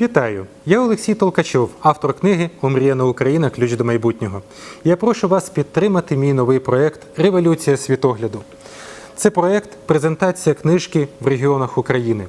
Вітаю! Я Олексій Толкачов, автор книги Омріяна Україна. Ключ до майбутнього. Я прошу вас підтримати мій новий проект Революція світогляду. Це проект презентація книжки в регіонах України.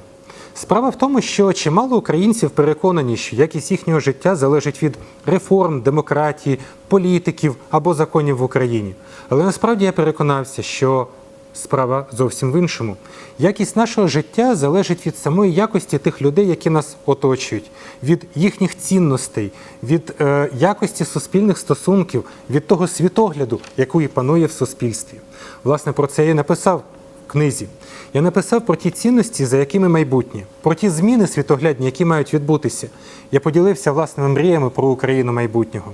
Справа в тому, що чимало українців переконані, що якість їхнього життя залежить від реформ, демократії, політиків або законів в Україні. Але насправді я переконався, що справа зовсім в іншому. Якість нашого життя залежить від самої якості тих людей, які нас оточують, від їхніх цінностей, від е, якості суспільних стосунків, від того світогляду, який панує в суспільстві. Власне, про це я і написав в книзі. Я написав про ті цінності, за якими майбутнє, про ті зміни світоглядні, які мають відбутися. Я поділився власними мріями про Україну майбутнього.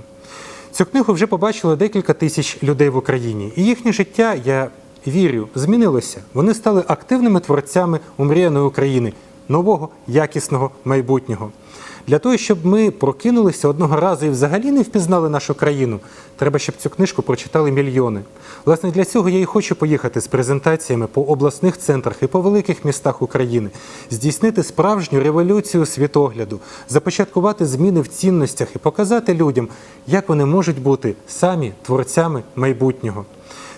Цю книгу вже побачило декілька тисяч людей в Україні, і їхнє життя, я вірю, змінилося. Вони стали активними творцями умріяної України, нового якісного майбутнього. Для того, щоб ми прокинулися одного разу і взагалі не впізнали нашу країну, треба, щоб цю книжку прочитали мільйони. Власне, для цього я і хочу поїхати з презентаціями по обласних центрах і по великих містах України, здійснити справжню революцію світогляду, започаткувати зміни в цінностях і показати людям, як вони можуть бути самі творцями майбутнього.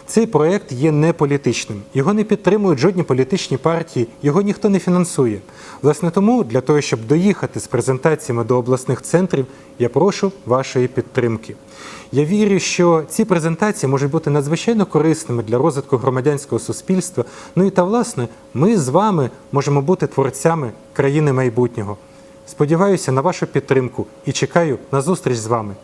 Цей проект є не політичним. Його не підтримують жодні політичні партії, його ніхто не фінансує. Власне, тому для того, щоб доїхати з презентаціями до обласних центрів, я прошу вашої підтримки. Я вірю, що ці презентації можуть бути надзвичайно корисними для розвитку громадянського суспільства. Ну і та власне, ми з вами можемо бути творцями країни майбутнього. Сподіваюся на вашу підтримку і чекаю на зустріч з вами.